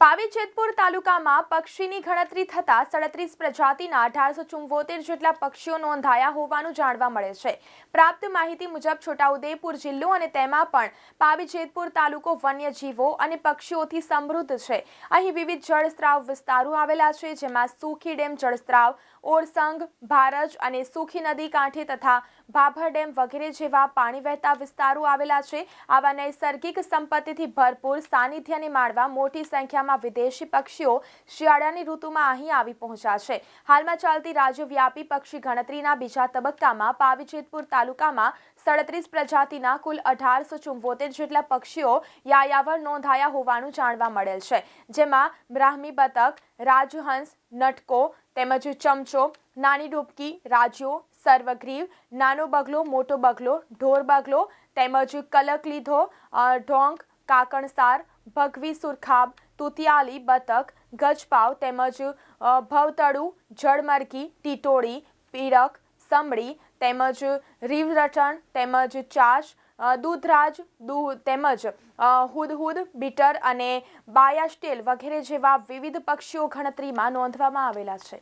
પાવી જેતપુર તાલુકામાં પક્ષીની ગણતરી થતાં સડત્રીસ પ્રજાતિના અઢારસો ચુંવોતેર જેટલા પક્ષીઓ નોંધાયા હોવાનું જાણવા મળે છે. પ્રાપ્ત માહિતી મુજબ છોટાઉદેપુર જિલ્લો અને તેમાં પણ પાવી જેતપુર તાલુકો વન્યજીવો અને પક્ષીઓથી સમૃદ્ધ છે. અહીં વિવિધ જળસ્ત્રાવ વિસ્તારો આવેલા છે, જેમાં સુખી ડેમ જળસ્ત્રાવ, ઓરસંગ, ભારજ અને સુખી નદી કાંઠે તથા ભાભર ડેમ વગેરે જેવા પાણી વહેતા વિસ્તારો આવેલા છે. આવા નૈસર્ગિક સંપત્તિથી ભરપૂર સાનિધ્યને માણવા મોટી સંખ્યામાં વિદેશી પક્ષીઓ શિયાળાની ઋતુમાં અહીં આવી પહોંચ્યા છે. હાલમાં ચાલતી રાજ્યવ્યાપી પક્ષી ગણતરીના બીજા તબક્કામાં પાવીજેતપુર તાલુકામાં સડત્રીસ પ્રજાતિના કુલ અઢારસો ચુંવોતેર જેટલા પક્ષીઓ યાયાવર નોંધાયા હોવાનું જાણવા મળેલ છે. જેમાં બ્રાહ્મી બતક, રાજહંસ, નટકો તેમજ ચમચો, નાની ડૂબકી, રાજ્યો, સર્વગ્રીવ, નાનો બગલો, મોટો બગલો, ઢોર બગલો તેમજ કલક લીધો ઢોંગ કાકણસાર, ભગવી સુરખાબ તુતિયાલી, બતક, ગજપાવ તેમજ ભવતળું, જળમરકી, ટીટોળી, પીરક, સમડી તેમજ રીવરટણ તેમજ ચાશ દૂધરાજ, દૂ, તેમજ હુદહુદ બીટર અને બાયાસ્ટેલ વગેરે જેવા વિવિધ પક્ષીઓ ગણતરીમાં નોંધવામાં આવેલા છે.